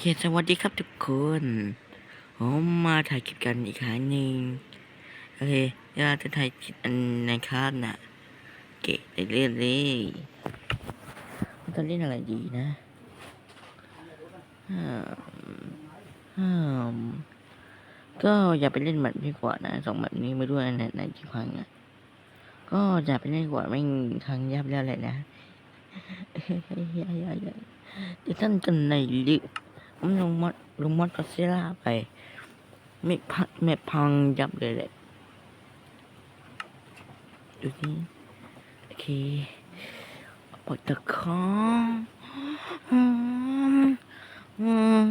เคสวัสดีครับทุกคนผมมาถ่ายคลิปกันอีกครั้งหนึ่งโอเคอยากจะถ่ายคลิปอันในคาบน่ะเก๋ไปเรื่อยเลยมันจะเล่นอะไรดีนะก็อย่าไปเล่นแบบนี้กว่านะสองแบบนี้มาด้วยในในที่พังอะก็อย่าไปเล่นกว่าไม่ทางยับแล้วแหละนะเดี๋ยวท่านกันในลิฟต์ผม ลงมดลงมดก็เซล่าไปไม่พังไม่พังยับเลยแหละดูนี่โอเคปล่อยตะคองอืมอืม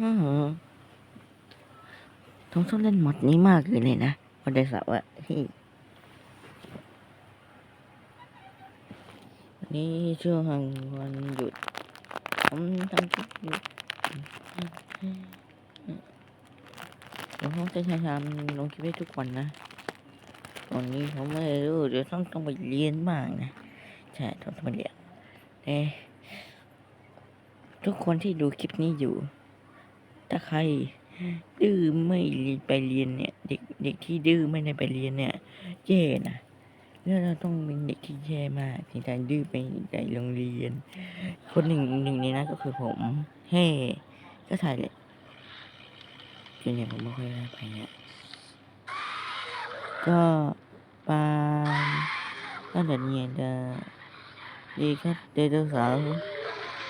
อืมต้องชอบเล่นมอดนี้มากเลยเลยนะวันเดสาวะที่วันนี้ช่วงวันหยุดผมทำคลิปอยู่ เดี๋ยวผมจะพยายามลงคลิปให้ทุกวันนะวันนี้ผมไม่รู้เดี๋ยวต้องต้องไปเรียนบ้างนะ ใช่ต้องไปเรียนแต่ทุกคนที่ดูคลิปนี้อยู่ ถ้าใครดื้อไม่ไปเรียนเนี่ย เด็กเด็กที่ดื้อไม่ได้ไปเรียนเนี่ยแย่นะแล้วเราต้องเป็นเด็กที่แย่มากถึงจะดื้อไปในโรงเรียน คนหนึ่งหนึ่งในนั้นก็คือผมเฮ้ ก็ถ่ายเลยส่วนใหญ่ผมไม่ค่อยได้ไปเนี่ยก็ปาตั้งแต่เนียจะดีครับเดโดเสาร์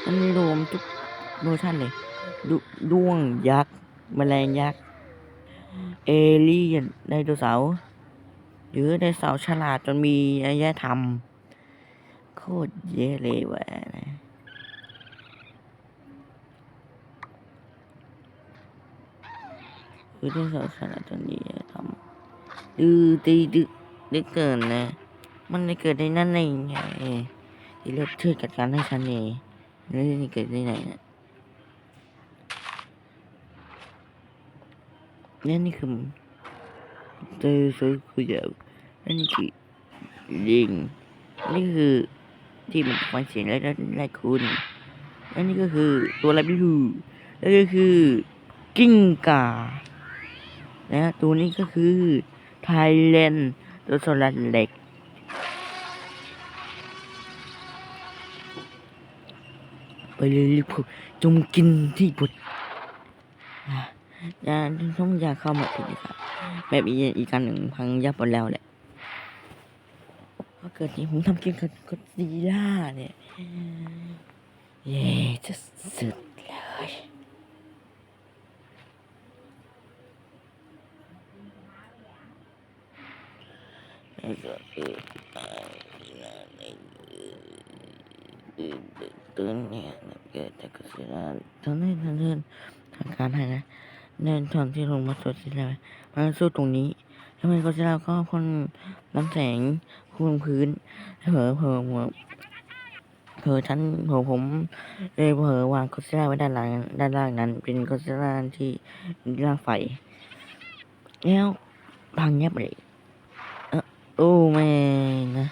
มันรวมทุกเวอร์ชันเลยดด้วงยักษ์แมลงยักษ์เอเลี่ยนไดโนเสาร์หรือไดโนเสาร์ฉลาดจนมีอารยธรรม โคตรเยเลยว่ะนะ คือไดโนเสาร์ฉลาดจนมีอารยธรรมดื้อตีดึกดึกเกินนะ มันไม่เกิดในนั้นในไงที่เลือกช่วยจัดการให้ฉันเองแล้วนี่เกิดได้ไหนนะนี่นี่คือเจอซื้อคือเดียวนี่คือลิงนี่คือที่มันฟังเสียงและไล่คุณและนี่ก็คือตัวอะไรไม่รู้แล้วก็คือกิ้งก่า นะตัวนี้ก็คือไทแลนด์ตัวโซลันเหล็ก ไปเลยลิพวกจงกินที่บดนะอย่าต้องอย่าเข้ามาผิดนะครับแบบอีกอีกการหนึ่งพังยับหมดแล้วแหละถ้าเกิดที่ผมทำเกมกับก็ดีล่าเนี่ยเย่จะสุดเลยแล้วก็คือ ตื่นเนี่ยเกิดจากกระสือตอนนี้ท่านเดินทางการให้นะเดินทางที่ลงมาสดที่แล้วมาสู้ตรงนี้ทำไมก็จะเราก็พ่นน้ำแสงคูนพื้นเผลอเผลอหัวเผลอชั้นเผลอผมเลยเผลอวางคอสซิล่าไว้ด้านหลังด้านล่างนั้น เป็นคอสซิล่าที่ล่างไฟแล้วพังเงียบเลย ออโอ้แม่นะ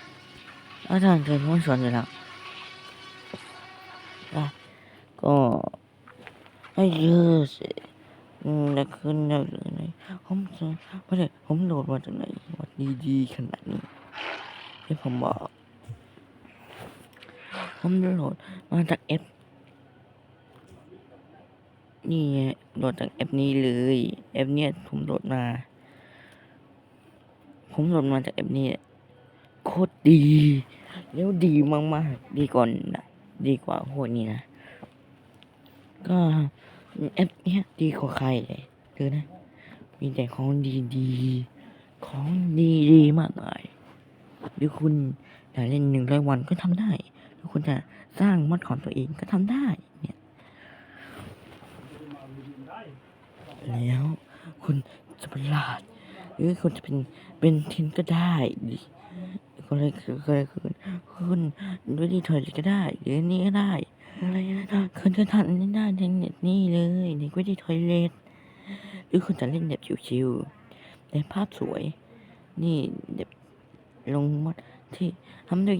อาจารย์เกิดห้องสอนอยู่แล้วอะก็ให้เยอะสิอืมแล้วขึ้นแล้วเลยผมจะไม่ได้ผมโหลดมาจากไหนวัดดีๆขนาดนี้ที่ผมบอกผมโหลดมาจากแอปนี่ไงโหลดจากแอปนี้เลยแอปเนี้ยผมโหลดมา ผมโหลดมาจากแอปนี้โคตรดี แล้วดีมากๆ ดีกว่านะดีกว่าพวกนี้นะ ก็แอปเนี้ยดีกว่าใครเลยคือนะ มีแต่ของดีๆ ของดีๆ มากมายหรือคุณอยากเล่นหนึ่งร้อยวันก็ทำได้ หรือคุณจะสร้างมอดของตัวเองก็ทำได้ เนี่ย แล้วคุณจะประหลาด หรือคุณจะเป็นเป็นทินก็ได้ดิก็เลยคือก็เลยคือคุณด้วยดีถอยก็ได้หรือนี่ก็ได้อะไรนะคุณจะทำนี่ได้ในเน็ตนี่เลยในวิดีทอยเลทหรือคุณจะเล่นแบบชิวๆแต่ภาพสวย นี่แบบลงมอดที่ทำด้วย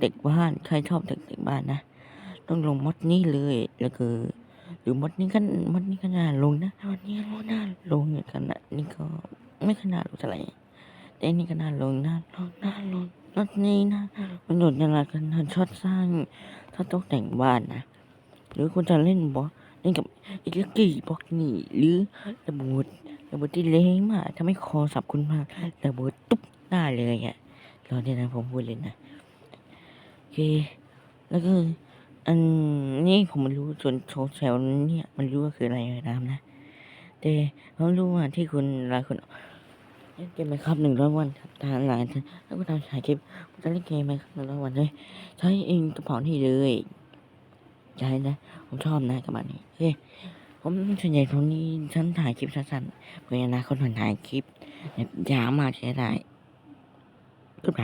เด็กๆบ้านใครชอบเด็กๆบ้านนะต้องลงมอดนี้เลยแล้วคือหรือมดนี้ก็มดนี้ก็น่าลงนะมดนี้ก็น่าลงเนี่ยขนาดนี้ก็ ไม่ขนาดลงเท่าไรแต่อันนี่ก็น่าลงน่าลงน่าลงมดนี้นะมันโดดยังไงกันนะชอบสร้างถ้าตกแต่งบ้านนะ หรือคุณจะเล่นบอสเล่นกับอิเล็กกี้บล็อกนี่หรือระเบิดระเบิดที่เล็กมากทำให้คอสับคุณมากระเบิดตุ๊บหน้าเลยอะรอเนี่ยนะผมพูดเลยนะโอเค แล้วก็อันนี้ผมไม่รู้ส่วนโชว์แซวเนี่ยมันรู้ว่าคืออะไรน้ำนะ แต่ผมรู้ว่าที่คุณหลายคน เล่นเกมไหมครับหนึ่งร้อยวันครับทางหลานแล้วก็ทำถ่ายคลิปผมจะเล่นเกมไหมครับหนึ่งร้อยวันเลยใช้เองกระเป๋านี่เลยใช่นะ ผมชอบนะกับมันนี้เฮ้ยผมส่วนใหญ่ตรงนี้ฉันถ่ายคลิปสั้นๆเพื่อนาคนถ่ายคลิปยาวมากใช้ได้ก็ไป